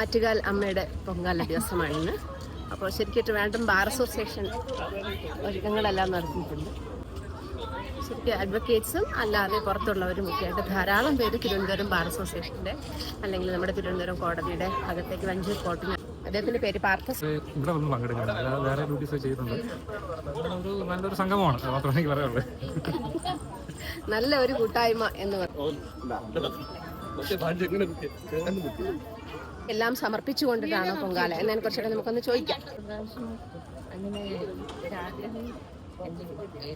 ആറ്റുകാൽ അമ്മയുടെ പൊങ്കാല ദിവസമാണ് ഇന്ന് അപ്പോൾ ശരിക്കും വേണ്ടും ബാർ അസോസിയേഷൻ ഒരുക്കങ്ങളെല്ലാം നടത്തിയിട്ടുണ്ട്. ശരിക്കും അഡ്വക്കേറ്റ്സും അല്ലാതെ പുറത്തുള്ളവരും ഒക്കെ ആയിട്ട് ധാരാളം പേര് തിരുവനന്തപുരം ബാർ അസോസിയേഷന്റെ അല്ലെങ്കിൽ നമ്മുടെ തിരുവനന്തപുരം കോടതിയുടെ അകത്തേക്ക് വഞ്ചൂർ കോർട്ടിന് അദ്ദേഹത്തിന്റെ പേര് പാർത്ഥ ഇവിടെ വന്ന് പങ്കെടുക്കുന്നത് വേറെ ഡ്യൂട്ടീസ് ചെയ്യുന്നുണ്ട്. ഒരു നല്ലൊരു സംഗമമാണ്. മാത്രമേ പറയാനുള്ളൂ. നല്ല ഒരു കൂട്ടായ്മ എന്ന് പറയും എല്ലാം സമർപ്പിച്ചുകൊണ്ടിട്ടാണ് പൊങ്കാല? എന്നതിനെ കുറിച്ചൊക്കെ നമുക്കൊന്ന് ചോദിക്കാം. അങ്ങനെ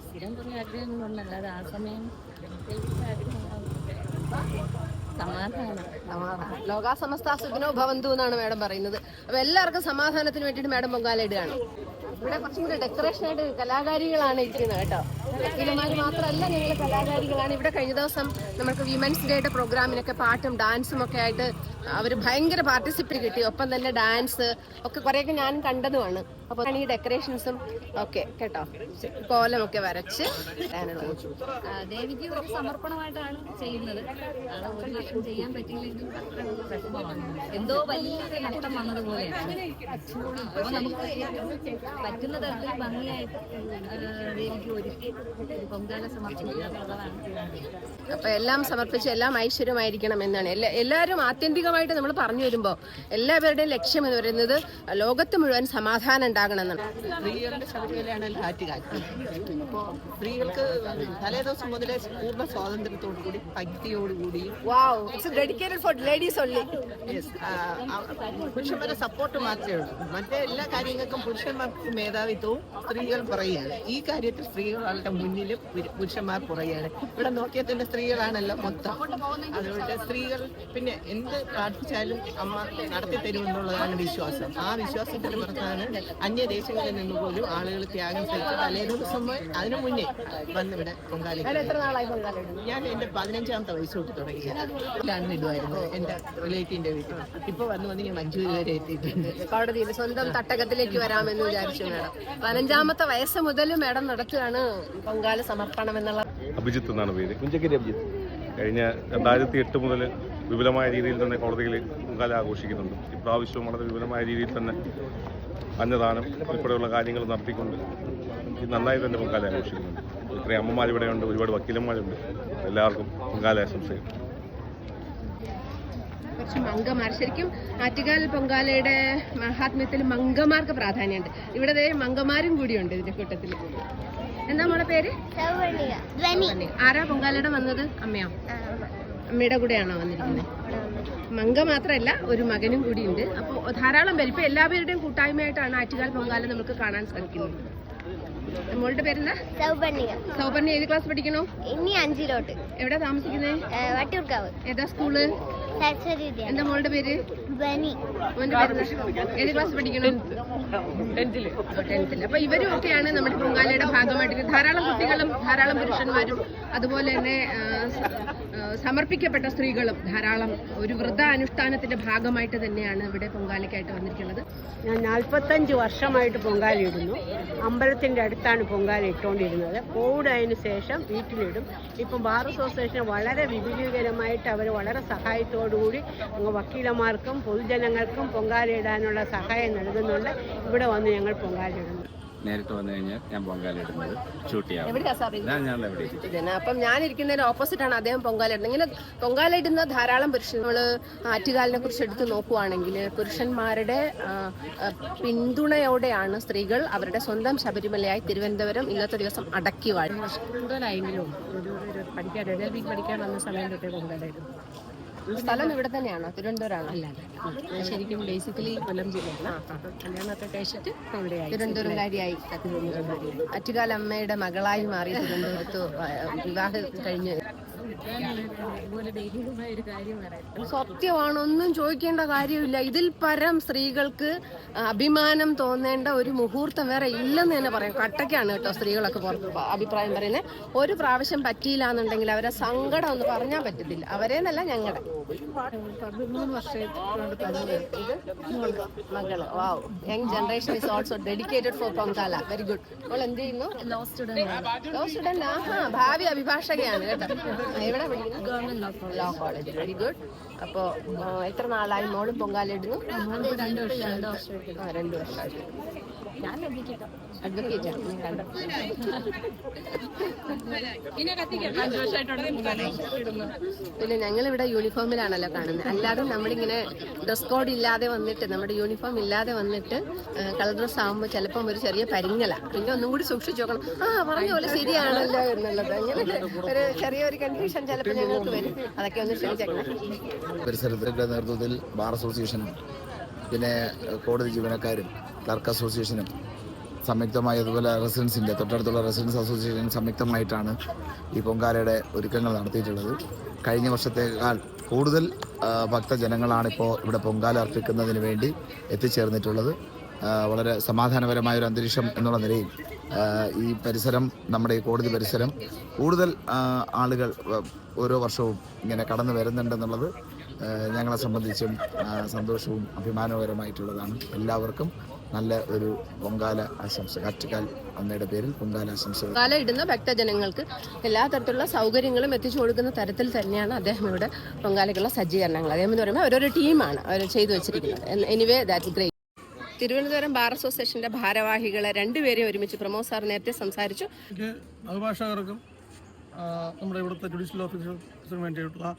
സ്ഥിരം കുറേ ആഗ്രഹങ്ങളുണ്ട് അല്ലാതെ ആ സമയം പ്രത്യേകിച്ച് ആഗ്രഹങ്ങളൊന്നുമില്ല. സമാധാനം. സമാധാനം. ലോകാ സുഖനോ ഭവന്തു എന്നാണ് മാഡം പറയുന്നത്. അപ്പൊ എല്ലാവർക്കും സമാധാനത്തിന് വേണ്ടിയിട്ട് മാഡം പൊങ്കാല ഇടുകയാണ്. ഇവിടെ കുറച്ചും കൂടി ഡെക്കറേഷൻ ആയിട്ട് കലാകാരികളാണ് ഇരിക്കുന്നത് കേട്ടോ. വക്കീലന്മാർ മാത്രമല്ല ഞങ്ങൾ കലാകാരികളാണ്. ഇവിടെ കഴിഞ്ഞ ദിവസം നമുക്ക് വിമൻസ് ഡേയുടെ പ്രോഗ്രാമിനൊക്കെ പാട്ടും ഡാൻസും ഒക്കെ ആയിട്ട് അവർ ഭയങ്കര പാർട്ടിസിപ്പേറ്റ് കിട്ടി. ഒപ്പം തന്നെ ഡാൻസ് ഒക്കെ കുറേയൊക്കെ ഞാൻ കണ്ടതുമാണ്. അപ്പോൾ ഈ ഡെക്കറേഷൻസും ഒക്കെ കേട്ടോ. കോലമൊക്കെ വരച്ച് ദേവിക്ക് ഒരു സമർപ്പണമായിട്ടാണ് ചെയ്യുന്നത്. ഒരു വർഷം ചെയ്യാൻ പറ്റിയില്ലെങ്കിൽ എന്തോ വലിയൊരു നഷ്ടം വന്നതുപോലെയാണ്. അപ്പോൾ നമുക്ക് പറ്റുന്ന തരത്തിൽ ഭംഗിയായിട്ട് ദേവിക്ക് ഒരുക്കി ഒരു പൊങ്കാല സമർപ്പിക്കുക എന്നുള്ളതാണ് അപ്പൊ എല്ലാം സമർപ്പിച്ച് എല്ലാം ഐശ്വര്യമായിരിക്കണം എന്നാണ്. എല്ലാ എല്ലാവരും ആത്യന്തികമായിട്ട് നമ്മൾ പറഞ്ഞു വരുമ്പോൾ എല്ലാവരുടെയും ലക്ഷ്യം എന്ന് പറയുന്നത് ലോകത്ത് മുഴുവൻ സമാധാനം ഉണ്ടാകണം എന്നാണ് സ്ത്രീകളുടെ ശബരിമലയാണല്ലോ ആറ്റുകാൽ അപ്പോൾ സ്ത്രീകൾക്ക് തലേദിവസം മുതലേ പൂർണ സ്വാതന്ത്ര്യത്തോടു കൂടി ഭക്തിയോടുകൂടി പുരുഷന്മാരെ സപ്പോർട്ട് മാത്രമേ ഉള്ളൂ. മറ്റേ എല്ലാ കാര്യങ്ങൾക്കും പുരുഷന്മാർക്ക് മേധാവിത്വവും സ്ത്രീകൾ പറയുകയാണ് ഈ കാര്യത്തിൽ സ്ത്രീകളുടെ മുന്നിലും പുരു- പുരുഷന്മാർ പറയുകയാണ് ഇവിടെ നോക്കിയാൽ തന്നെ സ്ത്രീകളാണല്ലോ മൊത്തം. അതുകൊണ്ട് സ്ത്രീകൾ പിന്നെ എന്ത് പ്രാർത്ഥിച്ചാലും അമ്മ നടത്തി തരുമെന്നുള്ളതാണ് വിശ്വാസം. ആ വിശ്വാസത്തിന്റെ പുറത്താണ് അന്യദേശങ്ങളിൽ നിന്ന് പോലും ആളുകൾ ത്യാഗം സഹിച്ച് തലേ ദിവസം അതിനു മുന്നേ വന്നിവിടെ ഇവിടെ എത്ര നാളായി പൊങ്കാല ഞാൻ എന്റെ പതിനഞ്ചാമത്തെ വയസ്സ് തൊട്ട് തുടങ്ങിയത്. ഇടുമായിരുന്നു എന്റെ റിലേറ്റീവിന്റെ വീട്ടിൽ. ഇപ്പൊ വന്ന് വന്ന് ഞാൻ അഞ്ചു വരെ എത്തിയിട്ടുണ്ട്. കോടതിയിൽ സ്വന്തം തട്ടകത്തിലേക്ക് വരാമെന്ന് വിചാരിച്ചു മാഡം. പതിനഞ്ചാമത്തെ വയസ്സ് മുതൽ മാഡം നടത്തുകയാണ് പൊങ്കാല സമർപ്പണം എന്നുള്ള അഭിജിത്ത് എന്നാണ് പേര്. കുഞ്ചക്കരി അഭിജിത്ത്. കഴിഞ്ഞ രണ്ടായിരത്തി എട്ട് മുതൽ വിപുലമായ രീതിയിൽ തന്നെ കോടതിയിൽ പൊങ്കാല ആഘോഷിക്കുന്നുണ്ട്. ഇപ്രാവശ്യവും വളരെ വിപുലമായ രീതിയിൽ തന്നെ അന്നദാനം ഉൾപ്പെടെയുള്ള കാര്യങ്ങൾ നടത്തിക്കൊണ്ട് ഇത് നന്നായി തന്നെ പൊങ്കാല ആഘോഷിക്കുന്നുണ്ട്. ഇത്രയും അമ്മമാർ ഇവിടെയുണ്ട് ഒരുപാട് വക്കീലന്മാരുണ്ട്. എല്ലാവർക്കും പൊങ്കാല ആശംസയും കുറച്ച് മംഗമാർ. ശരിക്കും ആറ്റുകാൽ പൊങ്കാലയുടെ മഹാത്മ്യത്തിൽ മങ്കമാർക്ക് പ്രാധാന്യമുണ്ട്. ഇവിടെ മംഗമാരും മങ്കമാരും കൂടിയുണ്ട് ഇതിന്റെ കൂട്ടത്തിൽ. എന്താ മോളെ പേര്. ആരാ പൊങ്കാലയുടെ വന്നത്? അമ്മയോ? അമ്മയുടെ കൂടെയാണോ വന്നിരിക്കുന്നത്? മങ്ക മാത്രമല്ല ഒരു മകനും കൂടിയുണ്ട്. അപ്പോൾ ധാരാളം പേര്. ഇപ്പോൾ എല്ലാവരുടെയും കൂട്ടായ്മയായിട്ടാണ് ആറ്റുകാൽ പൊങ്കാല നമുക്ക് കാണാൻ സാധിക്കുന്നത്. മോളുടെ പേരെന്താ? സൗപർണിക. സൗപർണി ഏത് ക്ലാസ് പഠിക്കണോ? ഇനി അഞ്ചിലോട്ട്. എവിടെ താമസിക്കുന്നത് വട്ടിയൂർക്കാവ്. ഏതാ സ്കൂൾ സരസ്വതി എന്താ മോളുടെ പേര്? ബനി. മോന്റെ പേരെന്താ? ഏത് ക്ലാസ് പഠിക്കണം? അപ്പൊ ഇവരും ഒക്കെയാണ് നമ്മുടെ പൊങ്കാലയുടെ ഭാഗമായിട്ട്. ധാരാളം കുട്ടികളും ധാരാളം പുരുഷന്മാരും അതുപോലെ തന്നെ സമർപ്പിക്കപ്പെട്ട സ്ത്രീകളും ധാരാളം ഒരു വൃദ്ധ അനുഷ്ഠാനത്തിന്റെ ഭാഗമായിട്ട് തന്നെയാണ് ഇവിടെ പൊങ്കാലയ്ക്കായിട്ട് വന്നിരിക്കുന്നത്. ഞാൻ നാൽപ്പത്തഞ്ച് വർഷമായിട്ട് പൊങ്കാല ഇടുന്നു അമ്പലത്തിന്റെ അടുത്താണ് പൊങ്കാല ഇട്ടുകൊണ്ടിരുന്നത് കോവിഡ് ആയതിനു ശേഷം വീട്ടിലിടും. ഇപ്പം ബാർ അസോസിയേഷൻ വളരെ വിപുലീകരമായിട്ട് അവർ വളരെ സഹായത്തോടുകൂടി അങ്ങ് വക്കീലന്മാർക്കും പൊതുജനങ്ങൾക്കും പൊങ്കാല ഇടാനുള്ള സഹായം നൽകുന്നുണ്ട്. ഇവിടെ വന്ന് ഞങ്ങൾ പൊങ്കാല ഇടുന്നു നേരിട്ട് വന്നു കഴിഞ്ഞാൽ ഞാൻ പൊങ്കാല ഇടുന്നത് ഷൂട്ട് ചെയ്യാം. എവിടെയാ സാർ ഞാൻ ഞാൻ എവിടെ ഇരിക്കും? അപ്പം ഞാനിരിക്കുന്നതിന് ഓപ്പോസിറ്റ് ആണ് അദ്ദേഹം പൊങ്കാല ഇടുന്നത് ഇങ്ങനെ പൊങ്കാല ഇടുന്ന ധാരാളം പുരുഷൻ നമ്മൾ ആറ്റുകാലിനെ കുറിച്ച് എടുത്ത് നോക്കുവാണെങ്കിൽ പുരുഷന്മാരുടെ പിന്തുണയോടെയാണ് സ്ത്രീകൾ അവരുടെ സ്വന്തം ശബരിമലയായി തിരുവനന്തപുരം ഇന്നത്തെ ദിവസം അടക്കി വാഴും കൂടുതലായെങ്കിലും ഒരു ഒരു പഠിക്കാൻ എൽ ബി പഠിക്കാൻ വന്ന സമയം തൊട്ടേ പൊങ്കാലായിരുന്നു സ്ഥലം ഇവിടെ തന്നെയാണോ? തിരുവനന്തപുരമാണോ അല്ലാതെ ശരിക്കും ബേസിക്കലി കൊല്ലം ജില്ലയാണ് കല്യാണമൊക്കെ കഴിച്ചിട്ട് ഇവിടെയായി തിരുവനന്തപുരംകാരിയായി. അറ്റുകാലമ്മയുടെ മകളായി മാറി തിരുവനന്തപുരത്ത് വിവാഹം കഴിഞ്ഞ്. ഇതുപോലെ ദൈവികമായ ഒരു കാര്യം പറയാം സത്യമാണ് ഒന്നും ചോദിക്കേണ്ട കാര്യമില്ല. ഇതിൽ പരം സ്ത്രീകൾക്ക് അഭിമാനം തോന്നേണ്ട ഒരു മുഹൂർത്തം വേറെ ഇല്ലെന്ന് തന്നെ പറയാം. കട്ടക്കാണ് കേട്ടോ സ്ത്രീകളൊക്കെ പുറത്ത് അഭിപ്രായം പറയുന്നത് ഒരു പ്രാവശ്യം പറ്റിയില്ല എന്നുണ്ടെങ്കിൽ അവരെ സങ്കടം ഒന്ന് പറഞ്ഞാൽ പറ്റത്തില്ല. അവരെന്നല്ല ഞങ്ങളുടെ മകൾ. Wow. Young generation is also dedicated for Pongala. Very good. അവൾ എന്ത് ചെയ്യുന്നു? ലോ സ്റ്റുഡന്റ് ലോ സ്റ്റുഡന്റ് ആഹാ ഭാവി അഭിഭാഷകയാണ് കേട്ടോ. എവിടെ പഠിക്കുന്നു? Law college. വെരി ഗുഡ് അപ്പോ എത്ര നാളായി മോളും പൊങ്കാലിടുന്നു രണ്ട് വർഷമായിട്ട് ഞാൻ അഡ്വക്കേറ്റ് പിന്നെ ഞങ്ങൾ ഇവിടെ യൂണിഫോമിലാണല്ലോ കാണുന്നത് അല്ലാതെ നമ്മളിങ്ങനെ ഡ്രസ് കോഡ് ഇല്ലാതെ വന്നിട്ട് നമ്മുടെ യൂണിഫോം ഇല്ലാതെ വന്നിട്ട് കളർ ഡ്രസ് ആകുമ്പോൾ ചിലപ്പം ഒരു ചെറിയ പരിങ്ങല. പിന്നെ ഒന്നും കൂടി സൂക്ഷിച്ചു നോക്കണം ആ പറഞ്ഞ പോലെ ശരിയാണല്ലോ എന്നുള്ളത്. അങ്ങനെ ഒരു ചെറിയൊരു കൺഫ്യൂഷൻ ചിലപ്പോൾ ഞങ്ങൾക്ക് വരും. അതൊക്കെ ഒന്ന് ശ്രമിച്ചേക്കണം നേതൃത്വത്തിൽ ബാർ അസോസിയേഷനും പിന്നെ കോടതി ജീവനക്കാരും ക്ലർക്ക് അസോസിയേഷനും സംയുക്തമായി അതുപോലെ റെസിഡൻസിന്റെ തൊട്ടടുത്തുള്ള റെസിഡൻസ് അസോസിയേഷൻ സംയുക്തമായിട്ടാണ് ഈ പൊങ്കാലയുടെ ഒരുക്കങ്ങൾ നടത്തിയിട്ടുള്ളത്. കഴിഞ്ഞ വർഷത്തേക്കാൾ കൂടുതൽ ഭക്തജനങ്ങളാണിപ്പോൾ ഇവിടെ പൊങ്കാല അർപ്പിക്കുന്നതിന് വേണ്ടി എത്തിച്ചേർന്നിട്ടുള്ളത്. വളരെ സമാധാനപരമായ ഒരു അന്തരീക്ഷം എന്നുള്ള നിലയിൽ ഈ പരിസരം നമ്മുടെ ഈ കോടതി പരിസരം കൂടുതൽ ആളുകൾ ഓരോ വർഷവും ഇങ്ങനെ കടന്നു വരുന്നുണ്ടെന്നുള്ളത് ഞങ്ങളെ സംബന്ധിച്ചും സന്തോഷവും അഭിമാനകരമായിട്ടുള്ളതാണ്. എല്ലാവർക്കും നല്ല ഒരു പൊങ്കാല ആശംസ കാറ്റുകാൽ അമ്മയുടെ പേരിൽ പൊങ്കാല ആശംസ പൊങ്കാല ഇടുന്ന ഭക്തജനങ്ങൾക്ക് എല്ലാ തരത്തിലുള്ള സൗകര്യങ്ങളും എത്തിച്ചു കൊടുക്കുന്ന തരത്തിൽ തന്നെയാണ് അദ്ദേഹം ഇവിടെ പൊങ്കാലയ്ക്കുള്ള സജ്ജീകരണങ്ങൾ. അദ്ദേഹം എന്ന് പറയുമ്പോൾ അവരൊരു ടീമാണ് അവർ ചെയ്തു വെച്ചിരിക്കുന്നത്. Anyway that great Thiruvananthapuram bar അസോസിയേഷന്റെ ഭാരവാഹികളെ രണ്ടുപേരെയും ഒരുമിച്ച് പ്രമോദ് സാർ നേരത്തെ സംസാരിച്ചു. അഭിഭാഷകർക്കും നമ്മുടെ ഇവിടുത്തെ ജുഡീഷ്യൽ ഓഫീസേഴ്സിന് വേണ്ടിയിട്ടുള്ള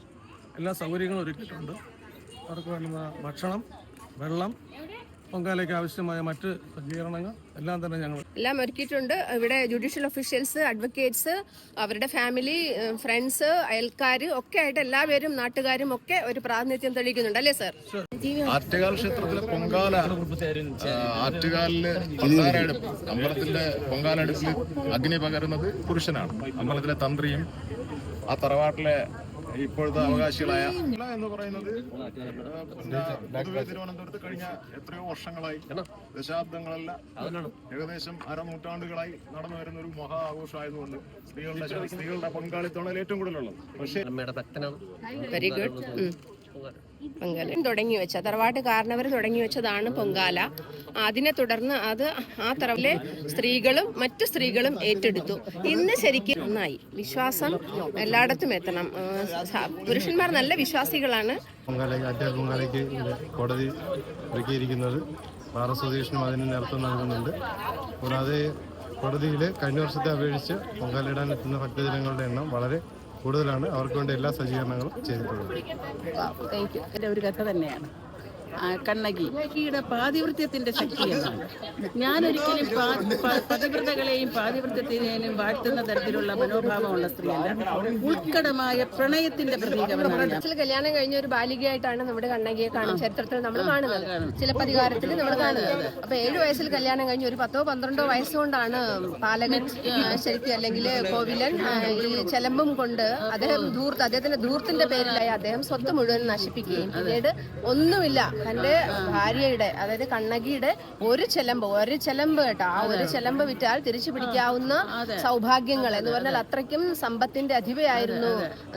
എല്ലാ സൗകര്യങ്ങളും ഒരുക്കിയിട്ടുണ്ട്. അവർക്ക് വേണ്ടുന്ന ഭക്ഷണം വെള്ളം പൊങ്കാലയ്ക്ക് ആവശ്യമായ മറ്റ് സജ്ജീകരണങ്ങൾ എല്ലാം തന്നെ ഞങ്ങൾ എല്ലാം ഒരുക്കിയിട്ടുണ്ട്. ഇവിടെ ജുഡീഷ്യൽ ഒഫീഷ്യൽസ് അഡ്വക്കേറ്റ്സ് അവരുടെ ഫാമിലി ഫ്രണ്ട്സ് അയൽക്കാർ ഒക്കെ ആയിട്ട് എല്ലാവരും നാട്ടുകാരും ഒക്കെ ഒരു പ്രാതിനിധ്യം തെളിയിക്കുന്നുണ്ട്. അല്ലേ സാർ ആറ്റുകാൽ ക്ഷേത്രത്തിലെ പൊങ്കാല ആറ്റുകാലിൽ പണ്ടാരടുപ്പ് അമ്പലത്തിന്റെ പൊങ്കാലടുപ്പിൽ അഗ്നി പകരുന്നത് പുരുഷനാണ്. അമ്പലത്തിലെ തന്ത്രിയും ആ തറവാട്ടിലെ ഇപ്പോഴത്തെ അവകാശികളായ എന്ന് പറയുന്നത് പൊതുവെ തിരുവനന്തപുരത്ത് കഴിഞ്ഞ എത്രയോ വർഷങ്ങളായി ദശാബ്ദങ്ങളല്ല ഏകദേശം അരനൂറ്റാണ്ടുകളായി നടന്നു വരുന്ന ഒരു മഹാ ആഘോഷമായതുകൊണ്ട് സ്ത്രീകളുടെ സ്ത്രീകളുടെ പങ്കാളിത്തമാണ് ഏറ്റവും കൂടുതലുള്ളത്. പക്ഷേ വെരി ഗുഡ് പൊങ്കാല തുടങ്ങി വെച്ച തറവാട്ട് കാരണവർ തുടങ്ങി വെച്ചതാണ് പൊങ്കാല. അതിനെ തുടർന്ന് അത് ആ തറവിലെ സ്ത്രീകളും മറ്റു സ്ത്രീകളും ഏറ്റെടുത്തു. ഇന്ന് ശരിക്കും നന്നായി. വിശ്വാസം എല്ലായിടത്തും എത്തണം. പുരുഷന്മാർ നല്ല വിശ്വാസികളാണ്. കോടതി ബാർ അസോസിയേഷനും അതിന് നേതൃത്വം നൽകുന്നുണ്ട്. കൂടാതെ കോടതിയിൽ കഴിഞ്ഞ വർഷത്തെ അപേക്ഷിച്ച് പൊങ്കാലയിടാൻ എത്തുന്ന ഭക്തജനങ്ങളുടെ എണ്ണം വളരെ കൂടുതലാണ്. അവർക്ക് വേണ്ട എല്ലാ സജ്ജീകരണങ്ങളും ചെയ്തിട്ടുള്ളത്. ഒരു കഥ തന്നെയാണ്. കണ്ണകി. കണ്ണകിയുടെ പാതിവൃത്യത്തിന്റെ ശക്തിയാണ് ഞാനൊരിക്കലും പതിവൃതകളെയും പതിവ്രതകളെയും പാതിവൃത്യത്തിനെയും വാഴ്ത്തുന്ന തരത്തിലുള്ള മനോഭാവമുള്ള സ്ത്രീയല്ല. ഉത്കടമായ പ്രണയത്തിന്റെ പ്രതീകമാണ് കല്യാണം കഴിഞ്ഞ ഒരു ബാലികയായിട്ടാണ് നമ്മുടെ കണ്ണകിയെ കാണുന്ന ചരിത്രത്തിൽ നമ്മൾ കാണുന്നത്. ചില ചിലപ്പതികാരത്തിൽ നമ്മൾ കാണുന്നത്. അപ്പൊ ഏഴു വയസ്സിൽ കല്യാണം കഴിഞ്ഞ ഒരു പത്തോ പന്ത്രണ്ടോ വയസ്സുകൊണ്ടാണ് പാലകൻ ശരിക്കും അല്ലെങ്കിൽ കോവിലൻ ഈ ചെലമ്പും കൊണ്ട് അദ്ദേഹം ധൂർത്ത് അദ്ദേഹത്തിന്റെ ധൂർത്തിന്റെ പേരിലായി അദ്ദേഹം സ്വത്ത് മുഴുവൻ നശിപ്പിക്കുകയും പിന്നീട് ഒന്നുമില്ല തന്റെ ഭാര്യയുടെ അതായത് കണ്ണകിയുടെ ഒരു ചെലമ്പ് ഒരു ചെലമ്പ് കേട്ടോ. ആ ഒരു ചെലമ്പ് വിറ്റാൽ തിരിച്ചു പിടിക്കാവുന്ന സൗഭാഗ്യങ്ങൾ എന്ന് പറഞ്ഞാൽ അത്രയ്ക്കും സമ്പത്തിന്റെ അധിപയായിരുന്നു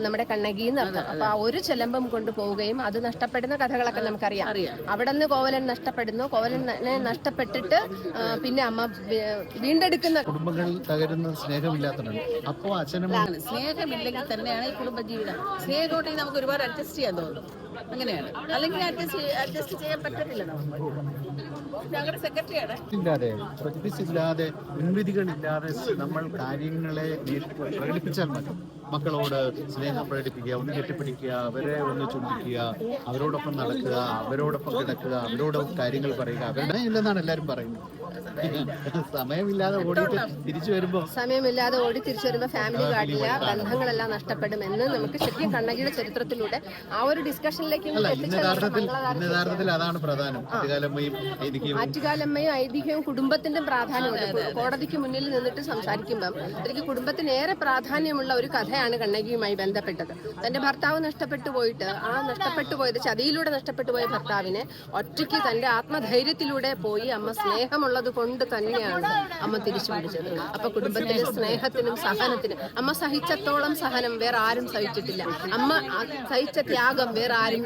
നമ്മുടെ കണ്ണകി എന്ന് പറഞ്ഞത് അപ്പൊ ആ ഒരു ചെലമ്പം കൊണ്ട് പോവുകയും അത് നഷ്ടപ്പെടുന്ന കഥകളൊക്കെ നമുക്കറിയാം. അവിടെ നിന്ന് കോവലൻ നഷ്ടപ്പെടുന്നു. കോവലനെ നഷ്ടപ്പെട്ടിട്ട് പിന്നെ അമ്മ വീണ്ടെടുക്കുന്ന കുടുംബങ്ങളിൽ തകരുന്ന സ്നേഹമില്ലാത്തതാണ് അപ്പോൾ അച്ഛനും സ്നേഹമില്ലെങ്കിൽ തന്നെയാണ് ഈ കുടുംബജീവിതം. സ്നേഹം ഉണ്ടെങ്കിൽ നമുക്ക് ഒരുപാട് അഡ്ജസ്റ്റ് ചെയ്യാൻ തോന്നും. അങ്ങനെയാണ്. അല്ലെങ്കിൽ അഡ്ജസ്റ്റ് ചെയ്യാൻ പറ്റത്തില്ല ഞങ്ങളുടെ സെക്രട്ടറിയാണ് ഇല്ലാതെ ഇല്ലാതെ മുൻവിധികളില്ലാതെ നമ്മൾ കാര്യങ്ങളെ പ്രകടിപ്പിച്ചാൽ മതി. മക്കളോട് സ്നേഹം പ്രകടിപ്പിക്കുക ഒന്ന് കെട്ടിപ്പിടിക്കുക അവരെ ഒന്ന് ചുംബിക്കുക അവരോടൊപ്പം നടക്കുക അവരോടൊപ്പം കിടക്കുക അവരോടൊപ്പം കാര്യങ്ങൾ പറയുക. അവരുടെ ഇല്ലെന്നാണ് എല്ലാവരും പറയുന്നത്. സമയമില്ലാതെ ഓടി തിരിച്ചു വരുമ്പോ സമയമില്ലാതെ ഓടി തിരിച്ചു വരുമ്പോ ഫാമിലി കാട്ടില്ല ബന്ധങ്ങളെല്ലാം നഷ്ടപ്പെടും എന്ന് നമുക്ക് ശരിക്കും കണ്ണകിയുടെ ചരിത്രത്തിലൂടെ ആ ഒരു ഡിസ്കഷനിലേക്ക് യഥാർത്ഥത്തിൽ അതാണ് പ്രധാനം. ആറ്റുകാലമ്മയും ഐതിഹ്യവും കുടുംബത്തിന്റെ പ്രാധാന്യമുണ്ട്. കോടതിക്ക് മുന്നിൽ നിന്നിട്ട് സംസാരിക്കുമ്പം എനിക്ക് കുടുംബത്തിന് ഏറെ പ്രാധാന്യമുള്ള ഒരു കഥയാണ് കണ്ണകിയുമായി ബന്ധപ്പെട്ടത്. തന്റെ ഭർത്താവ് നഷ്ടപ്പെട്ടു പോയിട്ട് ആ നഷ്ടപ്പെട്ടു പോയത് ചതിയിലൂടെ നഷ്ടപ്പെട്ടു പോയ ഭർത്താവിനെ ഒറ്റയ്ക്ക് തന്റെ ആത്മധൈര്യത്തിലൂടെ പോയി അമ്മ സ്നേഹമുള്ളത് കൊണ്ട് തന്നെയാണ് അമ്മ തിരിച്ചു പിടിച്ചത് അപ്പൊ കുടുംബത്തിലെ സ്നേഹത്തിനും സഹനത്തിനും അമ്മ സഹിച്ചത്തോളം സഹനം വേറെ ആരും സഹിച്ചിട്ടില്ല. അമ്മ സഹിച്ച ത്യാഗം വേറെ ആരും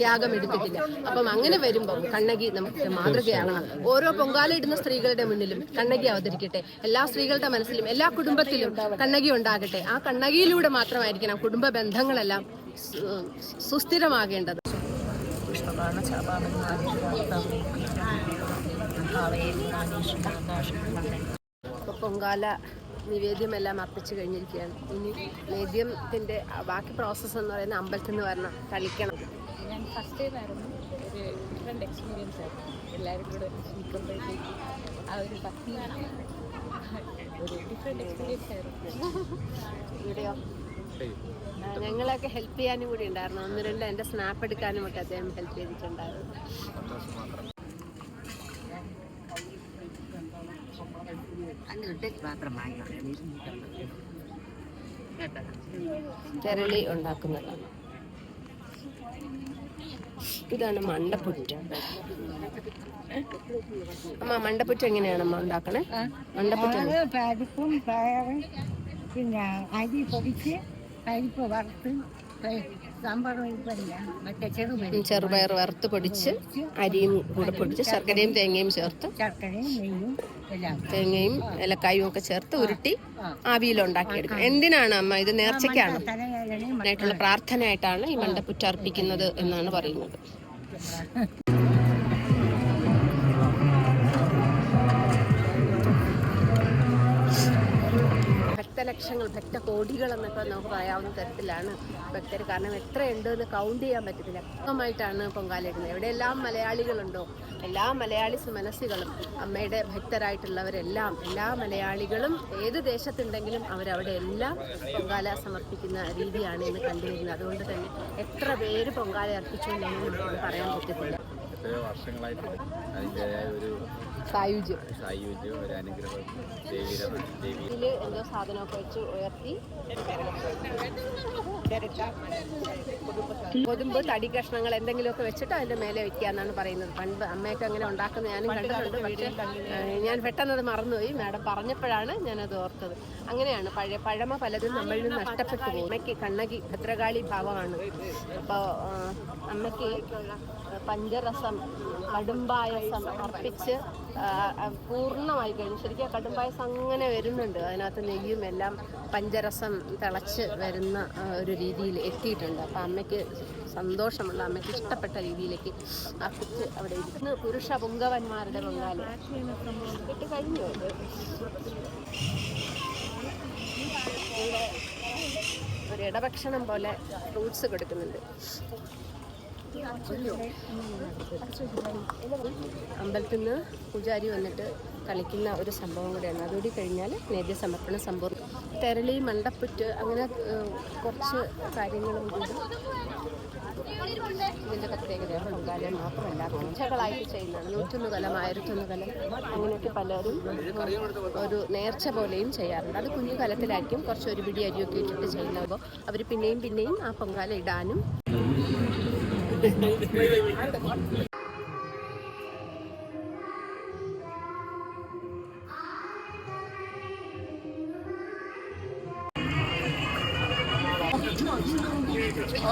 ത്യാഗം എടുത്തിട്ടില്ല. അപ്പം അങ്ങനെ വരുമ്പോൾ കണ്ണകി നമുക്ക് മാതൃകയാണ്. ഓരോ പൊങ്കാലയിടുന്ന സ്ത്രീകളുടെ മുന്നിലും കണ്ണകി അവതരിക്കട്ടെ. എല്ലാ സ്ത്രീകളുടെ മനസ്സിലും എല്ലാ കുടുംബത്തിലും കണ്ണകി ഉണ്ടാകട്ടെ. ആ കണ്ണകിയിലൂടെ മാത്രമായിരിക്കണം കുടുംബ ബന്ധങ്ങളെല്ലാം സുസ്ഥിരമാകേണ്ടത്. ഇഷ്ടമാണ് സുസ്ഥിരമാകേണ്ടത് ഇപ്പൊ പൊങ്കാല നിവേദ്യമെല്ലാം അർപ്പിച്ചു കഴിഞ്ഞിരിക്കുകയാണ്. ഇനി നേദ്യത്തിന്റെ ബാക്കി പ്രോസസ്സ് എന്ന് പറയുന്ന അമ്പലത്തിൽ നിന്ന് വരണം. കളിക്കണം. ഞാൻ ഫസ്റ്റ് ടൈം ആയിരുന്നു. ഒരു ഡിഫറെന്റ് എക്സ്പീരിയൻസ് ആയിരുന്നു. എല്ലാവരും കൂടെ നിൽക്കുമ്പോഴത്തേക്ക് ആ ഒരു ഭക്തി ഒരു ഡിഫറെന്റ് എക്സ്പീരിയൻസ് ആയിരുന്നു. ഇവിടെയോ? ഞങ്ങളൊക്കെ ഹെൽപ്പ് ചെയ്യാനും കൂടി ഉണ്ടായിരുന്നു. ഒന്ന് രണ്ട് എന്റെ സ്നാപ്പ് എടുക്കാനും ഒക്കെ അദ്ദേഹം ഹെൽപ്പ് ചെയ്തിട്ടുണ്ടായിരുന്നു. തെരളി ഉണ്ടാക്കുന്നതാണ് ഇതാണ് മണ്ടപ്പുറ്റ അമ്മ മണ്ടപ്പുറ്റ എങ്ങനെയാണ് അമ്മ ഉണ്ടാക്കണേ? മണ്ടപ്പുറ്റ? പരിപ്പും പയറും പിന്നെ അരി പൊടിച്ച് പരിപ്പ് വറുത്ത് ചെറുപയർ വറുത്ത് പൊടിച്ച് അരിയും കൂടെ പൊടിച്ച് ശർക്കരയും തേങ്ങയും ചേർത്ത് തേങ്ങയും ഇലക്കായും ഒക്കെ ചേർത്ത് ഉരുട്ടി ആവിയിൽ ഉണ്ടാക്കിയെടുക്കും. എന്തിനാണ് അമ്മ ഇത് നേർച്ചയ്ക്കാണ്? ആയിട്ടുള്ള പ്രാർത്ഥനയായിട്ടാണ് ഈ മണ്ടപ്പുറ്റർപ്പിക്കുന്നത് എന്നാണ് പറയുന്നത്. ഭക്തലക്ഷങ്ങൾ ഭക്തകോടികൾ എന്നൊക്കെ നമുക്ക് പറയാവുന്ന തരത്തിലാണ് ഭക്തർ കാരണം എത്രയുണ്ട് എന്ന് കൗണ്ട് ചെയ്യാൻ പറ്റത്തില്ല. ക്രമമായിട്ടാണ് പൊങ്കാലയിടുന്നത് എവിടെയെല്ലാം മലയാളികളുണ്ടോ? എല്ലാ മലയാളി മനസ്സുകളും അമ്മയുടെ ഭക്തരായിട്ടുള്ളവരെല്ലാം എല്ലാ മലയാളികളും ഏത് ദേശത്തുണ്ടെങ്കിലും അവരവിടെ എല്ലാം പൊങ്കാല സമർപ്പിക്കുന്ന രീതിയാണ് ഇന്ന് കണ്ടുവരുന്നത്. അതുകൊണ്ട് തന്നെ എത്ര പേര് പൊങ്കാല അർപ്പിച്ചു എന്നൊന്നും പറയാൻ പറ്റത്തില്ല. വർഷങ്ങളായിട്ട് ഒരു സായുജ്യം. സായുജ്യം ഒരു ദേവി ഇതിൽ എന്തോ സാധനമൊക്കെ വെച്ച് ഉയർത്തി. കൊതുമ്പ് തടി കഷ്ണങ്ങൾ എന്തെങ്കിലുമൊക്കെ വെച്ചിട്ട് അതിന്റെ മേലെ വെക്കുക എന്നാണ് പറയുന്നത്. പണ്ട് അമ്മയൊക്കെ അങ്ങനെ ഉണ്ടാക്കുന്നത് ഞാനും കണ്ടിട്ടുണ്ട് പക്ഷേ ഞാൻ പെട്ടെന്ന് അത് മറന്നുപോയി. മാഡം പറഞ്ഞപ്പോഴാണ് ഞാനത് ഓർത്തത്. അങ്ങനെയാണ്. പഴയ പഴമ പലതും നമ്മളിൽ നിന്ന് നഷ്ടപ്പെട്ടു പോകും അമ്മയ്ക്ക് കണ്ണകി ഭദ്രകാളി ഭാവമാണ്. അപ്പോൾ അമ്മയ്ക്ക് പഞ്ചരസം കടുംപായസം അർപ്പിച്ച് പൂർണമായി കഴിഞ്ഞു. ശരിക്കും ആ കടുംപായസം അങ്ങനെ വരുന്നുണ്ട്. അതിനകത്ത് നെയ്യും എല്ലാം പഞ്ചരസം തിളച്ച് വരുന്ന ഒരു രീതിയിൽ എത്തിയിട്ടുണ്ട്. അപ്പം അമ്മയ്ക്ക് സന്തോഷമുള്ള അമ്മയ്ക്ക് ഇഷ്ടപ്പെട്ട രീതിയിലേക്ക് അർപ്പിച്ച് അവിടെ ഇരിക്കുന്ന. പുരുഷ പുങ്കവന്മാരുടെ പൊങ്കാല. ഇട്ട് കഴിഞ്ഞു ഒരു ഇടഭക്ഷണം പോലെ ഫ്രൂട്ട്സ് കൊടുക്കുന്നുണ്ട്. അമ്പലത്തിൽ നിന്ന് പൂജാരി വന്നിട്ട് കളിക്കുന്ന ഒരു സംഭവം കൂടെയാണ് അതുകൂടി കഴിഞ്ഞാൽ നേദ്യ സമർപ്പണ സംഭവം. തെരളി മണ്ടപ്പുറ്റ് അങ്ങനെ കുറച്ച് കാര്യങ്ങളും കൂടി ഇതിന്റെ പ്രത്യേകതയാണ് പൊങ്കാല മാത്രമല്ല പൂജകളായിട്ട് ചെയ്യുന്നതാണ്. നൂറ്റൊന്ന് കലം ആയിരത്തൊന്ന് കലം അങ്ങനെയൊക്കെ പലരും ഒരു നേർച്ച പോലെയും ചെയ്യാറുണ്ട്. അത് കുഞ്ഞു കലത്തിലായിരിക്കും കുറച്ച് ഒരു പിടി അരിയൊക്കെ ഇട്ടിട്ട് ചെയ്യുമ്പോൾ അവർ പിന്നെയും പിന്നെയും ആ പൊങ്കാല ഇടാനും I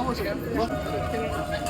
was here.